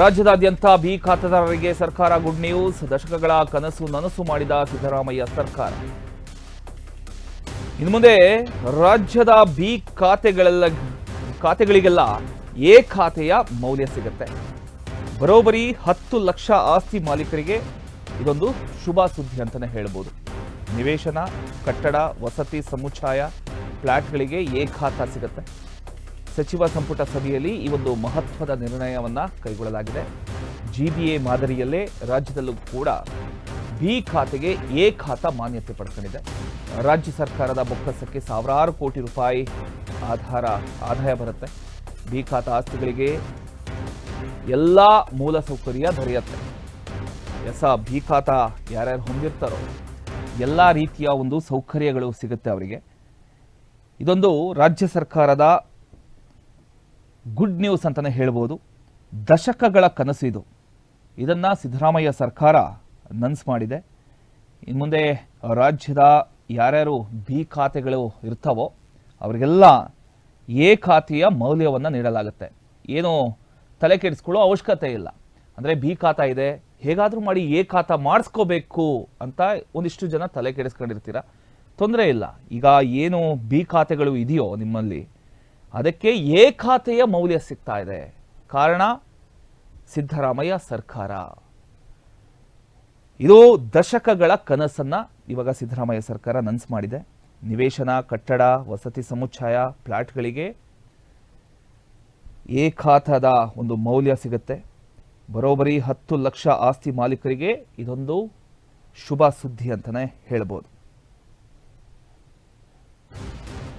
ರಾಜ್ಯದಾದ್ಯಂತ ಬಿ ಖಾತೆದಾರರಿಗೆ ಸರ್ಕಾರ ಗುಡ್ ನ್ಯೂಸ್. ದಶಕಗಳ ಕನಸು ನನಸು ಮಾಡಿದ ಸಿದ್ದರಾಮಯ್ಯ ಸರ್ಕಾರ. ಇನ್ನು ಮುಂದೆ ರಾಜ್ಯದ ಬಿ ಖಾತೆಗಳೆಲ್ಲ, ಖಾತೆಗಳಿಗೆಲ್ಲ ಎ ಖಾತೆಯ ಮೌಲ್ಯ ಸಿಗುತ್ತೆ. ಬರೋಬರಿ ಹತ್ತು ಲಕ್ಷ ಆಸ್ತಿ ಮಾಲೀಕರಿಗೆ ಇದೊಂದು ಶುಭ ಸುದ್ದಿ ಅಂತಲೇ ಹೇಳ್ಬೋದು. ನಿವೇಶನ, ಕಟ್ಟಡ, ವಸತಿ, ಸಮುಚ್ಛಾಯ ಫ್ಲ್ಯಾಟ್ಗಳಿಗೆ ಎ ಖಾತಾ ಸಿಗುತ್ತೆ. ಸಚಿವ ಸಂಪುಟ ಸಭೆಯಲ್ಲಿ ಈ ಒಂದು ಮಹತ್ವದ ನಿರ್ಣಯವನ್ನ ಕೈಗೊಳ್ಳಲಾಗಿದೆ. ಜಿಬಿಎ ಮಾದರಿಯಲ್ಲೇ ರಾಜ್ಯದಲ್ಲೂ ಕೂಡ ಬಿ ಖಾತೆಗೆ ಎ ಖಾತಾ ಮಾನ್ಯತೆ ಪಡ್ಕೊಂಡಿದೆ. ರಾಜ್ಯ ಸರ್ಕಾರದ ಬೊಕ್ಕಸಕ್ಕೆ ಸಾವಿರಾರು ಕೋಟಿ ರೂಪಾಯಿ ಆಧಾರ, ಆದಾಯ ಬರುತ್ತೆ. ಬಿ ಖಾತಾ ಆಸ್ತಿಗಳಿಗೆ ಎಲ್ಲ ಮೂಲ ಸೌಕರ್ಯ ದೊರೆಯುತ್ತೆ. ಎಸ, ಬಿ ಖಾತಾ ಯಾರ್ಯಾರು ಹೊಂದಿರ್ತಾರೋ ಎಲ್ಲ ರೀತಿಯ ಒಂದು ಸೌಕರ್ಯಗಳು ಸಿಗುತ್ತೆ ಅವರಿಗೆ. ಇದೊಂದು ರಾಜ್ಯ ಸರ್ಕಾರದ ಗುಡ್ ನ್ಯೂಸ್ ಅಂತಲೇ ಹೇಳ್ಬೋದು. ದಶಕಗಳ ಕನಸು ಇದು. ಇದನ್ನು ಸಿದ್ದರಾಮಯ್ಯ ಸರ್ಕಾರ ನನ್ಸ್ ಮಾಡಿದೆ. ಇನ್ನು ಮುಂದೆ ರಾಜ್ಯದ ಯಾರ್ಯಾರು ಬಿ ಖಾತೆಗಳು ಇರ್ತಾವೋ ಅವರಿಗೆಲ್ಲ ಎ ಖಾತೆಯ ಮೌಲ್ಯವನ್ನು ನೀಡಲಾಗುತ್ತೆ. ಏನು ತಲೆ ಕೆಡಿಸ್ಕೊಳ್ಳೋ ಅವಶ್ಯಕತೆ ಇಲ್ಲ. ಅಂದರೆ ಬಿ ಖಾತಾ ಇದೆ. ಹೇಗಾದರೂ ಮಾಡಿ ಎ ಖಾತಾ ಮಾಡಿಸ್ಕೋಬೇಕು ಅಂತ ಒಂದಿಷ್ಟು ಜನ ತಲೆ ಕೆಡಿಸ್ಕೊಂಡಿರ್ತೀರ? ತೊಂದರೆ ಇಲ್ಲ. ಈಗ ಏನು ಬಿ ಖಾತೆಗಳು ಇದೆಯೋ ನಿಮ್ಮಲ್ಲಿ? ಅದಕ್ಕೆ ಎ ಖಾತೆಯ ಮೌಲ್ಯ ಸಿಗ್ತಾ ಇದೆ. ಕಾರಣ, ಸಿದ್ದರಾಮಯ್ಯ ಸರ್ಕಾರ. ಇದು ದಶಕಗಳ ಕನಸನ್ನು ಇವಾಗ ಸಿದ್ದರಾಮಯ್ಯ ಸರ್ಕಾರ ನನ್ಸ್ ಮಾಡಿದೆ. ನಿವೇಶನ, ಕಟ್ಟಡ, ವಸತಿ ಸಮುಚ್ಛಾಯ ಫ್ಲ್ಯಾಟ್ಗಳಿಗೆ ಎ ಖಾತಾದ ಒಂದು ಮೌಲ್ಯ ಸಿಗುತ್ತೆ. ಬರೋಬ್ಬರಿ ಹತ್ತು ಲಕ್ಷ ಆಸ್ತಿ ಮಾಲೀಕರಿಗೆ ಇದೊಂದು ಶುಭ ಸುದ್ದಿ ಅಂತಲೇ ಹೇಳ್ಬೋದು.